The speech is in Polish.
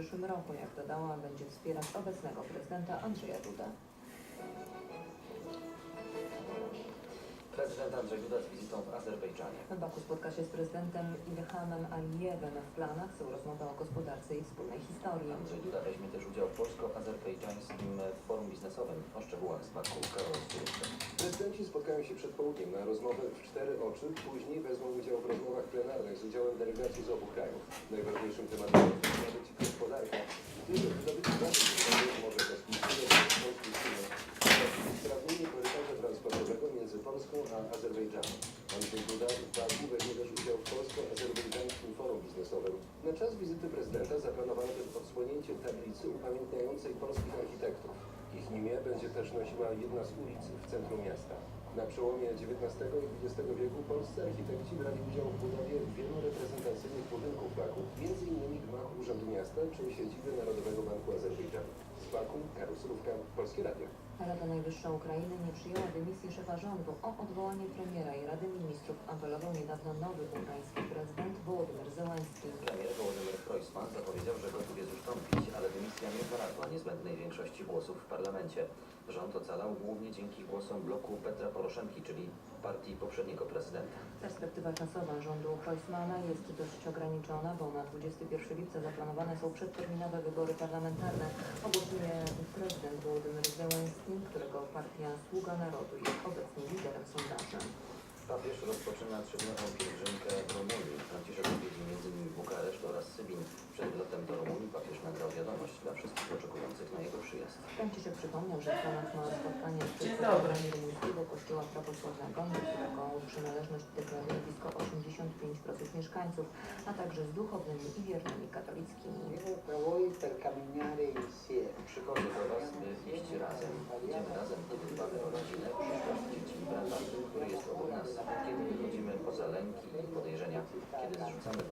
przyszłym roku. Jak dodała, będzie wspierać obecnego prezydenta Andrzeja Dudę. Prezydent Andrzej Duda z wizytą w Azerbejdżanie. Baku spotka się z prezydentem Ilhamem Alijewem. W planach są rozmowy o gospodarce i wspólnej historii. Andrzej Duda weźmie też udział w polsko-azerbejdżańskim forum biznesowym. O szczegółach z Baku Karol spotkają się przed południem na rozmowę w cztery oczy. Później wezmą udział w rozmowach plenarnych z udziałem delegacji z obu krajów. Najważniejszym tematem ma być gospodarka. Wydobycie gazu może bezpiecznego polskiej firmy. Usprawnienie korytarza transportowego między Polską a Azerbejdżanem. Andrzej Duda w Baku weźmie też udział w polsko-azerbejdżańskim forum biznesowym. Na czas wizyty prezydenta zaplanowano też odsłonięcie tablicy upamiętniającej polskich architektów. Ich imię będzie też nosiła jedna z ulic w centrum miasta. Na przełomie XIX i XX wieku polscy architekci brali udział w budowie wielu reprezentacyjnych budynków Baku, m.in. gmachu Urzędu Miasta czy siedziby Narodowego Banku Azerbejdżanu. Z Baku, Karol Surówka, Polskie Radio. Rada Najwyższa Ukrainy nie przyjęła dymisji szefa rządu. O odwołanie premiera i Rady Ministrów apelował niedawno nowy ukraiński prezydent Wołodymyr Zełenski. Premier Wołodymyr Hrojsman zapowiedział, że większości głosów w parlamencie. Rząd ocalał głównie dzięki głosom bloku Petra Poroszenki, czyli partii poprzedniego prezydenta. Perspektywa czasowa rządu Kreuzmana jest dość ograniczona, bo na 21 lipca zaplanowane są przedterminowe wybory parlamentarne. Ogłosuje prezydent Wołodymyr Zełenski, którego partia Sługa Narodu jest obecnie liderem sondaży. Papież rozpoczyna trzydniową pielgrzymkę w Rumunii. Franciszek odwiedzi m.in. Bukareszt oraz Lotem do Rumunii papież nagrał wiadomość dla wszystkich oczekujących na jego przyjazd. Franciszek przypomniał, że w planach ma spotkanie z przedstawicielami rumuńskiego kościoła prawosławnego, do którego przynależność deklaruje blisko 85% mieszkańców, a także z duchownymi i wiernymi katolickimi. Przychodzę do Was, by iść razem. Idziemy razem, kiedy dbamy o rodzinę, przyszłość dzieci i brata, który jest obok nas. Kiedy wychodzimy poza lęki i podejrzenia, kiedy zrzucamy